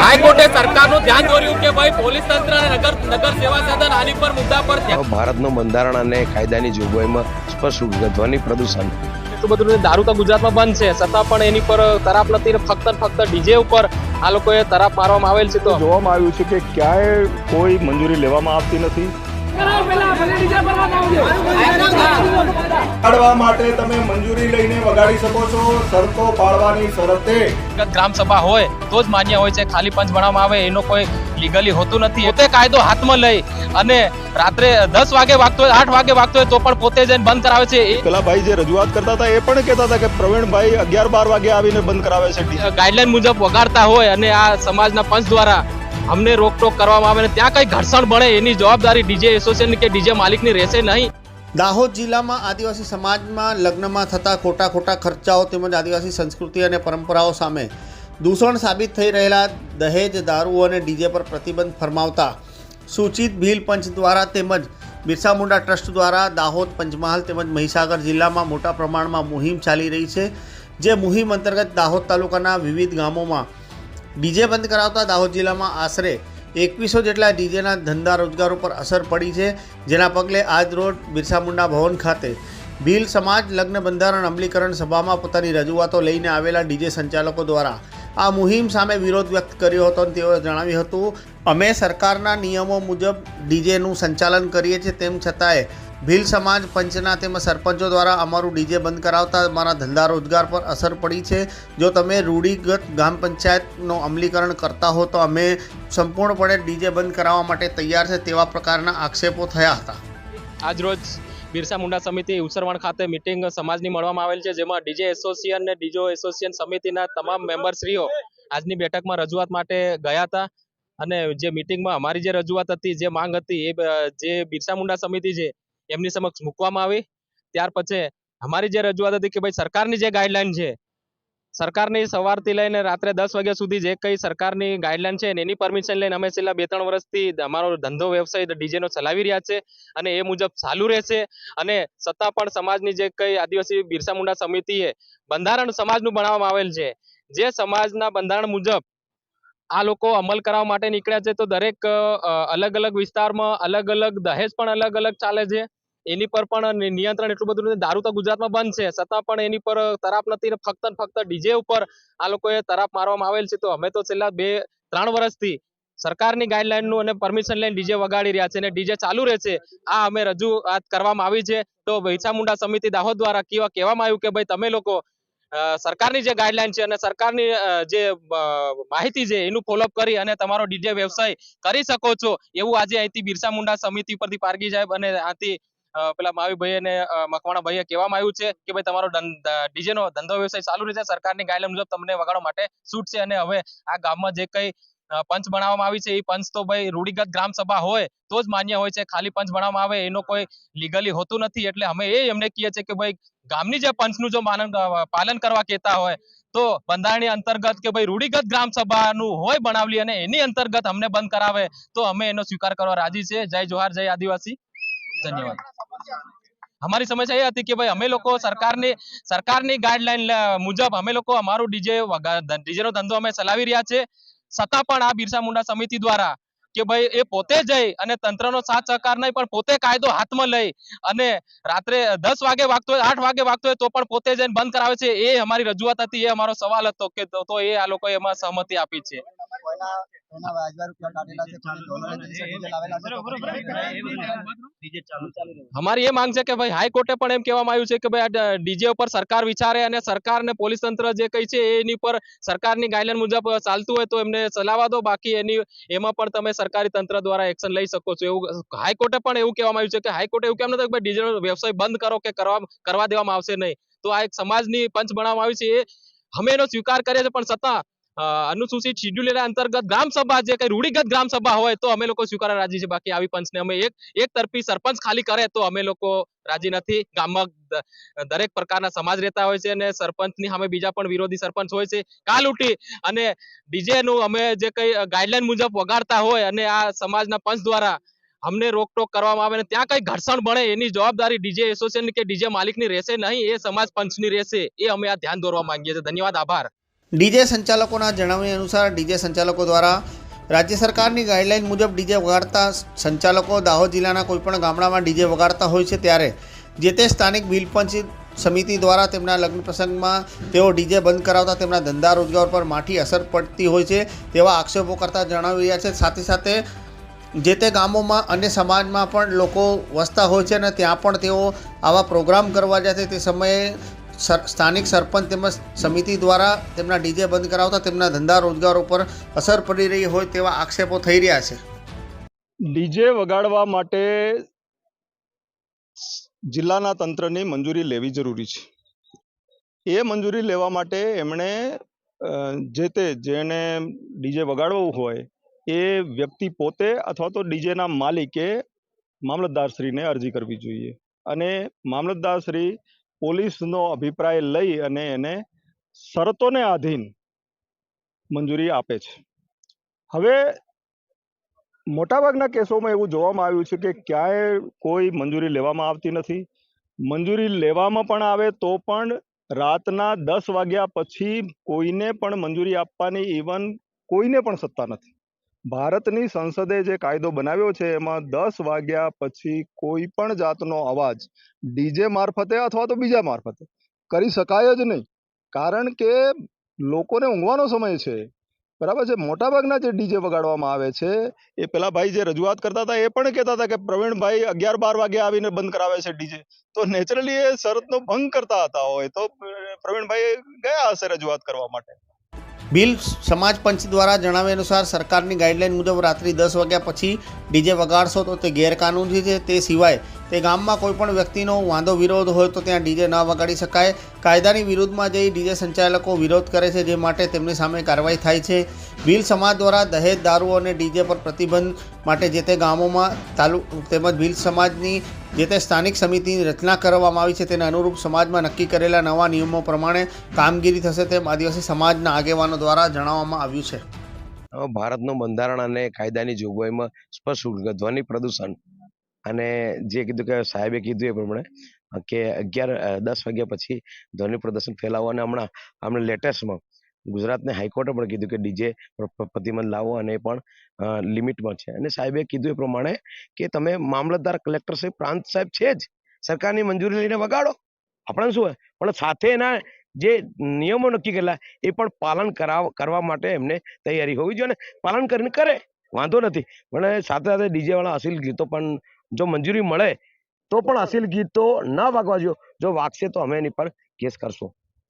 હાઈકોર્ટે સરકારનું ધ્યાન દોર્યું કે ભાઈ પોલીસ તંત્ર અને નગર નગર સેવા સદન આની પર મુદ્દા પર ભારતનું બંધારણ અને કાયદાની જોગવાઈમાં સ્પષ્ટ ધ્વનિ પ્રદૂષણ. એટલું બધું દારૂ તો ગુજરાતમાં બંધ છે. છતાં પણ એની પર તરાપ નથી ને ફક્ત ફક્ત ડીજે ઉપર આ લોકોએ તરાપ મારવામાં આવેલ છે તો. જોવામાં આવ્યું છે કે ક્યાંય કોઈ મંજૂરી લેવામાં આવતી નથી. પાડવા માટે તમે મંજૂરી લઈને વગાડી શકો છો શરતો પાડવાની શરતે. ગ્રામ સભા હોય તો જ માન્ય હોય છે ખાલી પંચ ભણવામાં આવે એનો કોઈ લીગલી હોતું નથી. પોતે કાયદો હાથમાં લઈ અને રાત્રે દસ વાગે વાગતો હોય આઠ વાગે વાગતો હોય તો પણ પોતે જઈને બંધ કરાવે છે. પેલા ભાઈ જે રજૂઆત કરતા હતા એ પણ કહેતા હતા કે પ્રવીણભાઈ અગિયાર બાર વાગે આવીને બંધ કરાવે છે. ગાઈડલાઈન મુજબ વગાડતા હોય અને આ સમાજના પંચ દ્વારા અમને રોકટોક કરવામાં આવે ને ત્યાં કઈ ઘર્ષણ બને એની જવાબદારી ડીજે એસોસિએશન કે ડીજે માલિકની રહેશે નહીં. દાહોદ જિલ્લામાં આદિવાસી સમાજમાં લગ્નમાં થતા ખોટા ખોટા ખર્ચાઓ તેમજ આદિવાસી સંસ્કૃતિ અને પરંપરાઓ સામે દૂષણ સાબિત થઈ રહેલા દહેજ, દારૂ અને ડીજે પર પ્રતિબંધ ફરમાવતા સૂચિત ભીલ પંચ દ્વારા તેમજ બિરસા મુંડા ટ્રસ્ટ દ્વારા દાહોદ, પંચમહાલ તેમજ મહીસાગર જિલ્લામાં મોટા પ્રમાણમાં મુહિમ ચાલી રહી છે. જે મુહિમ અંતર્ગત દાહોદ તાલુકાના વિવિધ ગામોમાં ડીજે બંધ કરાવતા દાહોદ જિલ્લામાં આશરે એકવીસો જેટલા ડીજેના ધંધા રોજગાર ઉપર અસર પડી છે, જેના પગલે આજ રોજ બિરસા મુંડા ભવન ખાતે ભીલ સમાજ લગ્ન બંધારણ અમલીકરણ સભામાં પોતાની રજૂઆતો લઈને આવેલા ડીજે સંચાલકો દ્વારા આ મુહિમ સામે વિરોધ વ્યક્ત કર્યો હતો અને તેઓએ જણાવ્યું હતું, અમે સરકારના નિયમો મુજબ ડીજેનું સંચાલન કરીએ છીએ, તેમ છતાંય ભીલ સમાજ પંચના તેમજ સરપંચો દ્વારા અમારું ડીજે બંધ કરાવતા અમારા ધંધા રોજગાર પર અસર પડી છે. જો તમે રૂઢિગત ગ્રામ પંચાયતનું અમલીકરણ કરતા હો તો અમે સંપૂર્ણપણે ડીજે બંધ કરાવવા માટે તૈયાર છે તેવા પ્રકારના આક્ષેપો થયા હતા. આજરોજ બિરસા મુંડા સમિતિ ઉસરવણ ખાતે મિટિંગ સમાજની મળવામાં આવેલ છે, જેમાં ડીજે એસોસિએશન અને ડીજો એસોસિએશન સમિતિના તમામ મેમ્બરશ્રીઓ આજની બેઠકમાં રજૂઆત માટે ગયા હતા. અને જે મિટિંગમાં અમારી જે રજૂઆત હતી, જે માંગ હતી, એ જે બિરસા મુંડા સમિતિ છે એમની સમક્ષ મૂકવામાં આવી. ત્યાર પછી અમારી જે રજૂઆત હતી કે ભાઈ સરકારની જે ગાઈડલાઈન છે, સરકારની સવારથી લઈને રાત્રે દસ વાગ્યા સુધી જે કઈ સરકારની ગાઈડલાઈન છે એની પરમિશન લઈને અમે છેલ્લા બે ત્રણ વર્ષથી અમારો ધંધો, વ્યવસાય ડીજેનો ચલાવી રહ્યા છે અને એ મુજબ ચાલુ રહેશે. અને સત્તા પણ સમાજની જે કઈ આદિવાસી બિરસા મુંડા સમિતિએ બંધારણ સમાજનું બનાવવામાં આવેલ છે. જે સમાજના બંધારણ મુજબ આ લોકો અમલ કરવા માટે નીકળ્યા છે તો દરેક અલગ અલગ વિસ્તારમાં અલગ અલગ દહેજ પણ અલગ અલગ ચાલે છે. એની પર પણ નિયંત્રણ એટલું બધું નથી. દારૂ તો ગુજરાતમાં બંધ છે. છતાં પણ એની પર તરાપ નથી ફક્ત ફક્ત ડીજે ઉપર આ લોકોએ તરાપ મારવામાં આવેલ છે. તો અમે તો છેલ્લા બે, ત્રણ વર્ષથી સરકારની ગાઈડલાઈનનું અને પરમિશન લઈને ડીજે વગાડી રહ્યા છે અને ડીજે ચાલુ રહેશે આ અમે રજૂઆત કરવામાં આવી છે. તો મુંડા સમિતિ દાહોદ દ્વારા કેવા, કહેવામાં આવ્યું કે ભાઈ તમે લોકો સરકારની જે ગાઈડલાઈન છે અને સરકારની જે માહિતી છે એનું ફોલોઅપ કરી અને તમારો ડીજે વ્યવસાય કરી શકો છો. એવું આજે અહીંથી બિરસા મુંડા સમિતિ પરથી પારગી સાહેબ અને આથી પેલા માવીભાઈ અને અ, મકવાણા ભાઈએ કહેવામાં આવ્યું છે કે ભાઈ તમારો ડીજે નો ધંધો વ્યવસાય ચાલુ રહેશે સરકારની ગાઈડલાઈન મુજબ તમને વગાડવા માટે છૂટ છે અને હવે આ ગામમાં જે કઈ પંચ બનાવવામાં આવી છે એ પંચ તો ભાઈ રૂઢિગત ગ્રામ સભા હોય તો જ માન્ય હોય છે ખાલી પંચ બનાવવામાં આવે એનો કોઈ લીગલી હોતું નથી એટલે અમે એ એમને કહીએ છીએ કે ભાઈ ગામની જે પંચનું જો માનન પાલન કરવા કહેતા હોય તો બંધારણીય અંતર્ગત કે ભાઈ રૂઢિગત ગ્રામ સભાનું હોય બનાવલી અને એની અંતર્ગત અમને બંધ કરાવે તો અમે એનો સ્વીકાર કરવા રાજી છે. જય જોહાર જય આદિવાસી. ધન્યવાદ. અમારી સમસ્યા એ હતી કે ભાઈ અમે લોકો સરકારની સરકારની ગાઈડલાઈન મુજબ અમે લોકો અમારું ડીજે ડીજે નો ધંધો અમે ચલાવી રહ્યા છે. છતાં પણ આ બિરસા મુંડા સમિતિ દ્વારા કે ભાઈ એ પોતે જઈ અને તંત્રનો સાથ સહકાર નહીં પણ પોતે કાયદો હાથમાં લઈ અને રાત્રે દસ વાગે વાગતો હોય આઠ વાગે વાગતો હોય તો પણ પોતે જઈને બંધ કરાવે છે. એ અમારી રજૂઆત હતી એ અમારો સવાલ હતો કે તો તો એ આ લોકોએ એમાં સહમતિ આપી છે. અમારી એ માંગ છે કે ભાઈ હાઈકોર્ટે પણ એમ કહેવામાં આવ્યું છે કે ભાઈ આ ડીજે ઉપર સરકાર વિચારે અને સરકાર ને પોલીસ તંત્ર જે કઈ છે એની પર સરકારની ગાઈડલાઈન મુજબ ચાલતું હોય તો એમને ચલાવવા દો બાકી એની એમાં પણ તમે સરકારી તંત્ર દ્વારા એક્શન લઈ શકો છો. એવું હાઈકોર્ટે પણ એવું કહેવામાં આવ્યું છે કે હાઈકોર્ટે એવું કેમ નથી કે ડીજે નો વ્યવસાય બંધ કરો કે કરવા દેવામાં આવશે નહીં. તો આ એક સમાજની પંચ બનાવવામાં આવી છે એ અમે એનો સ્વીકાર કરીએ છીએ પણ છતાં અનુસૂચિત શિડ્યુલ અંતર્ગત ગ્રામ સભા, જે કઈ રૂઢિગત ગ્રામ સભા હોય તો અમે લોકો સ્વીકારવા રાજી છે. બાકી આવી પંચને અમે એક એક તરફી સરપંચ ખાલી કરે તો અમે લોકો રાજી નથી. ગામમાં દરેક પ્રકારના સમાજ રહેતા હોય છે અને સરપંચની સામે બીજા પણ વિરોધી સરપંચ હોય છે. કાલ ઉઠી અને ડીજે અમે જે કઈ ગાઈડલાઈન મુજબ વગાડતા હોય અને આ સમાજના પંચ દ્વારા અમને રોકટોક કરવામાં આવે અને ત્યાં કઈ ઘર્ષણ બને એની જવાબદારી ડીજે એસોસિએશન કે ડીજે માલિકની રહેશે નહીં, એ સમાજ પંચની રહેશે. એ અમે આ ધ્યાન દોરવા માંગીએ છીએ. ધન્યવાદ. આભાર. ડીજે સંચાલકોના જણાવ્યા અનુસાર ડીજે સંચાલકો દ્વારા રાજ્ય સરકારની ગાઈડલાઇન મુજબ ડીજે વગાડતા સંચાલકો દાહોદ જિલ્લાના કોઈપણ ગામડામાં ડીજે વગાડતા હોય છે ત્યારે જે તે સ્થાનિક બિલપંચ સમિતિ દ્વારા તેમના લગ્ન પ્રસંગમાં તેઓ ડીજે બંધ કરાવતા તેમના ધંધા રોજગાર પર માઠી અસર પડતી હોય છે તેવા આક્ષેપો કરતા જણાવી રહ્યા છે. સાથે સાથે જે તે ગામોમાં અને સમાજમાં પણ લોકો વસતા હોય છે અને ત્યાં પણ તેઓ આવા પ્રોગ્રામ કરવા જાય છે. તે સમયે સ્થાનિક સરપંચ તેમજ સમિતિ દ્વારા તેમના ડીજે બંધ કરાવતા તેમના ધંધા રોજગાર ઉપર અસર પડી રહી હોય તેવા આક્ષેપો થઈ રહ્યા છે. ડીજે વગાડવા માટે જિલ્લાના તંત્રની મંજૂરી લેવી જરૂરી છે. એ મંજૂરી લેવા માટે એમણે જે તે જેને ડીજે વગાડવું હોય એ વ્યક્તિ પોતે અથવા તો ડીજેના માલિકે મામલતદારશ્રીને અરજી કરવી જોઈએ. અને મામલતદારશ્રી પોલીસનો અભિપ્રાય લઈ અને એને શરતોને આધીન મંજૂરી આપે છે. હવે મોટાભાગના કેસોમાં એવું જોવામાં આવ્યું છે કે ક્યાંય કોઈ મંજૂરી લેવામાં આવતી નથી. મંજૂરી લેવામાં પણ આવે તો પણ રાતના દસ વાગ્યા પછી કોઈને પણ મંજૂરી આપવાની ઇવન કોઈને પણ સત્તા નથી. ભારતની સંસદે જે કાયદો બનાવ્યો છે, એમાં દસ વાગ્યા પછી કોઈ પણ જાતનો અવાજ ડીજે મારફતે અથવા તો બીજા મારફતે કરી શકાય જ નહીં. કારણ કે લોકોને ઊંઘવાનો સમય છે. બરાબર છે? મોટાભાગના જે ડીજે વગાડવામાં આવે છે, એ પેલા ભાઈ જે રજૂઆત કરતા હતા, એ પણ કહેતા હતા કે પ્રવીણભાઈ અગિયાર બાર વાગે આવીને બંધ કરાવે છે ડીજે તો નેચરલી એ શરતનો ભંગ કરતા હતા હોય તો પ્રવીણભાઈ ગયા હશે રજૂઆત કરવા માટે. બિલ સમાજ પંચ દ્વારા જણાવ્યા અનુસાર સરકારની ગાઈડલાઇન મુજબ રાત્રિ દસ વાગ્યા પછી ડીજે વગાડશો તો તે ગેરકાનૂની છે, તે સિવાય તે ગામમાં કોઈ પણ વ્યક્તિનો વાંધો, વિરોધ હોય તો ત્યાં ડીજે ન વગાડી શકાય. કાયદાની વિરુદ્ધમાં જઈ ડીજે સંચાલકો વિરોધ કરે છે, જે માટે તેમની સામે કાર્યવાહી થાય છે. ભીલ સમાજ દ્વારા દહેજ દારૂ અને ડીજે પર પ્રતિબંધ માટે જે તે ગામોમાં તાલુ, તેમજ ભીલ સમાજની જે તે સ્થાનિક સમિતિની રચના કરવામાં આવી છે, તેને અનુરૂપ સમાજમાં નક્કી કરેલા નવા નિયમો પ્રમાણે કામગીરી થશે તેમ આદિવાસી સમાજના આગેવાનો દ્વારા જણાવવામાં આવ્યું છે. ભારતનું બંધારણ અને કાયદાની જોગવાઈમાં સ્પષ્ટ ધ્વનિ પ્રદૂષણ અને જે કીધું કે સાહેબે કીધું એ પ્રમાણે કે અગિયાર દસ વાગ્યા પછી ધ્વનિ પ્રદર્શન ફેલાવો અને હમણાં હમણાં લેટેસ્ટમાં ગુજરાતને હાઈકોર્ટે પણ કીધું કે ડીજે પ્રતિબંધ લાવો અને એ પણ લિમિટમાં છે. અને સાહેબે કીધું એ પ્રમાણે કે તમે મામલતદાર કલેક્ટર સાહેબ પ્રાંત સાહેબ છે જ, સરકારની મંજૂરી લઈને વગાડો. આપણને શું હોય? પણ સાથે એના જે નિયમો નક્કી કરેલા એ પણ પાલન કરાવ, કરવા માટે એમને તૈયારી હોવી જોઈએ ને પાલન કરીને કરે. વાંધો નથી. પણ સાથે સાથે ડીજે વાળા અશ્લીલ ગીતો પણ જો મંજૂરી મળે તો પણ અશ્લીલ ગીતો ન વાગવા જો જો વાગશે તો અમે એની પર કેસ કરશું.